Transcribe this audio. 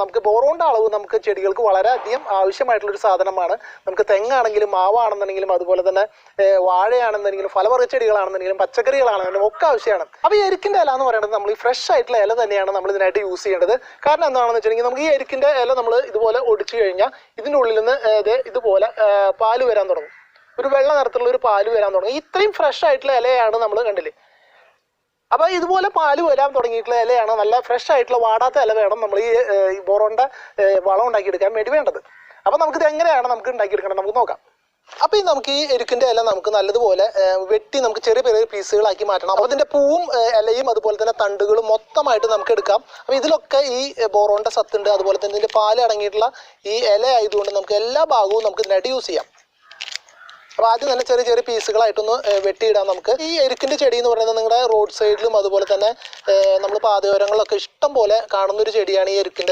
നമുക്ക് ബോറോണിന്റെ അളവ് നമുക്ക് ചെടികൾക്ക് വളരെയധികം ആവശ്യമായിട്ടുള്ള ഒരു സാധനമാണ്. നമുക്ക് തെങ്ങാണെങ്കിലും മാവാണെന്നുണ്ടെങ്കിലും അതുപോലെ തന്നെ വാഴയാണെന്നുണ്ടെങ്കിലും ഫലവർഗ ചെടികളാണെന്നുണ്ടെങ്കിലും പച്ചക്കറികളാണെന്നുണ്ടെങ്കിലും ഒക്കെ ആവശ്യമാണ്. അപ്പോൾ ഈ എരിക്കിന്റെ ഇല എന്ന് പറയുന്നത് നമ്മൾ ഈ ഫ്രഷ് ആയിട്ടുള്ള ഇല തന്നെയാണ് നമ്മൾ ഇതിനായിട്ട് യൂസ് ചെയ്യേണ്ടത്. കാരണം എന്താണെന്ന് വെച്ചിട്ടുണ്ടെങ്കിൽ നമുക്ക് ഈ എരിക്കിന്റെ ഇല നമ്മൾ ഇതുപോലെ ഒടിച്ചു കഴിഞ്ഞാൽ ഇതിന്റെ ഉള്ളിൽ നിന്ന് ഇതുപോലെ പാൽ വരാൻ തുടങ്ങും. ഒരു വെള്ള നിറത്തിലുള്ള ഒരു പാൽ വരാൻ തുടങ്ങും. ഇത്രയും ഫ്രഷ് ആയിട്ടുള്ള ഇലയാണ് നമ്മൾ കണ്ടില്ലേ? അപ്പോൾ ഇതുപോലെ പാൽ വരാൻ തുടങ്ങിയിട്ടുള്ള ഇലയാണ് നല്ല ഫ്രഷ് ആയിട്ടുള്ള വാടാത്ത ഇല വേണം നമ്മൾ ഈ ബോറോണ്ട വളം ഉണ്ടാക്കിയെടുക്കാൻ വേണ്ടി വേണ്ടത്. അപ്പോൾ നമുക്കിത് എങ്ങനെയാണ് നമുക്ക് ഉണ്ടാക്കിയെടുക്കണം നമുക്ക് നോക്കാം. അപ്പോൾ ഈ നമുക്ക് ഈ എരുക്കിന്റെ ഇല നമുക്ക് നല്ലതുപോലെ വെട്ടി നമുക്ക് ചെറിയ ചെറിയ പീസുകളാക്കി മാറ്റണം. അപ്പോൾ ഇതിന്റെ പൂവും ഇലയും അതുപോലെ തന്നെ തണ്ടുകളും മൊത്തമായിട്ട് നമുക്ക് എടുക്കാം. അപ്പോൾ ഇതിലൊക്കെ ഈ ബോറോണ്ട സത്തുണ്ട് അതുപോലെ തന്നെ ഇതിന്റെ പാൽ അടങ്ങിയിട്ടുള്ള ഈ ഇല ആയതുകൊണ്ട് നമുക്ക് എല്ലാ ഭാഗവും നമുക്ക് ഇതിനായിട്ട് യൂസ് ചെയ്യാം. അപ്പോൾ ആദ്യം തന്നെ ചെറിയ ചെറിയ പീസുകളായിട്ടൊന്ന് വെട്ടിയിടാം നമുക്ക്. ഈ എരുക്കിന്റെ ചെടി എന്ന് പറയുന്നത് നിങ്ങളുടെ റോഡ് സൈഡിലും അതുപോലെ തന്നെ നമ്മൾ പാതയോരങ്ങളിലൊക്കെ ഇഷ്ടം പോലെ കാണുന്ന ഒരു ചെടിയാണ് ഈ എരുക്കിന്റെ